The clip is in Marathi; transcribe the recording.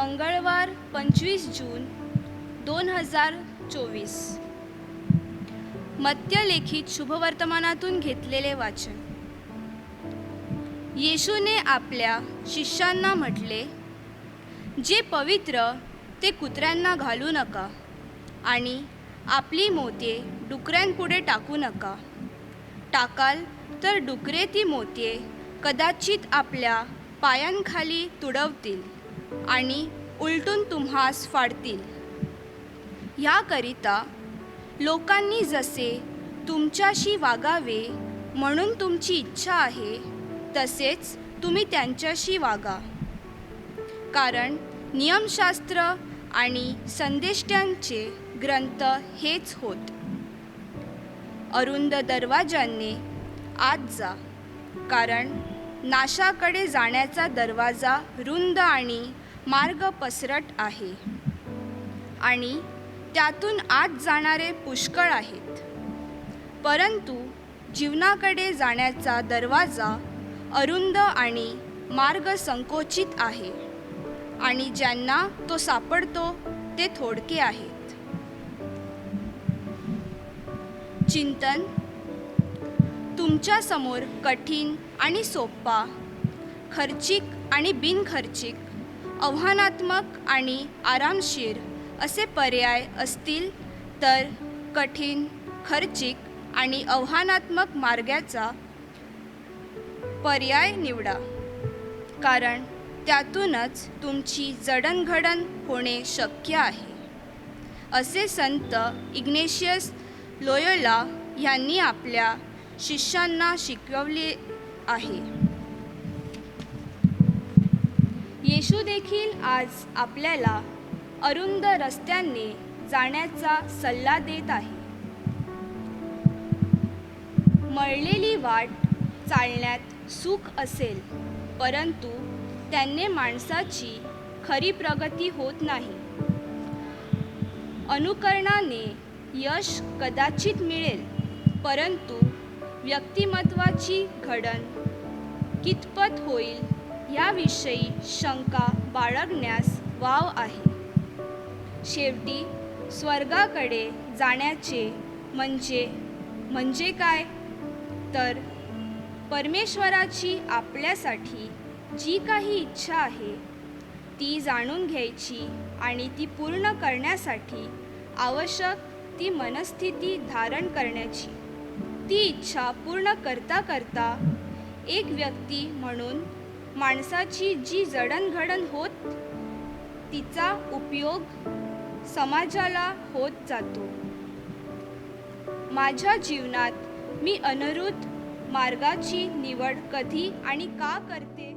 मंगळवार पंचवीस जून दोन हजार चोवीस. मत्यलेखित शुभवर्तमानातून घेतलेले वाचन. येशूने आपल्या शिष्यांना म्हटले जे पवित्र ते कुत्र्यांना घालू नका आणि आपली मोते डुकऱ्यांपुढे टाकू नका. टाकाल तर डुकरे ती मोते कदाचित आपल्या पायांखाली तुडवतील. आणि उलटून तुम्हास फाडतील. ह्याकरिता लोकांनी जसे तुमच्याशी वागावे म्हणून तुमची इच्छा आहे तसेच तुम्ही त्यांच्याशी वागा. कारण नियमशास्त्र आणि संदेष्ट्यांचे ग्रंथ हेच होत. अरुंद दरवाजांनी आत जा कारण नाशाकडे जाण्याचा दरवाजा रुंद आणि मार्ग पसरट आहे. आणि त्यातून आत जाणारे पुष्कळ आहेत. परंतु जीवनाकडे जाण्याचा दरवाजा अरुंद आणि मार्ग संकोचित आहे आणि ज्यांना तो सापडतो ते थोडके आहेत. चिंतन तुमच्यासमोर कठीण आणि सोपा खर्चिक आणि बिनखर्चिक आव्हानात्मक आणि आरामशीर असे पर्याय असतील तर कठीण खर्चिक आणि आव्हानात्मक मार्गाचा पर्याय निवडा. कारण त्यातूनच तुमची जडणघडण होणे शक्य आहे. असे संत इग्नेशियस लोयोला यांनी आपल्या शिष्यांना शिकवले आहे. येशू देखील आज आपल्याला अरुंद रस्त्याने जाण्याचा सल्ला देत आहे. मळलेली वाट चालण्यात सुख असेल परंतु त्यांनी माणसाची खरी प्रगती होत नाही. अनुकरणाने यश कदाचित मिळेल परंतु व्यक्तिमत्वाची घडण. कितपत होईल याविषयी शंका बाळगण्यास वाव आहे. शेवटी स्वर्गाकडे जाण्याचे म्हणजे म्हणजे काय? तर परमेश्वराची आपल्यासाठी जी काही इच्छा आहे ती जाणून घ्यायची आणि ती पूर्ण करण्यासाठी आवश्यक ती मनस्थिती धारण करण्याची. ती इच्छा पूर्ण करता करता एक व्यक्ती म्हणून माणसाची जी जडणघडण होत तिचा उपयोग समाजाला होत जातो. माझ्या जीवनात मी अनरुद्ध मार्गाची निवड कधी आणि का करते?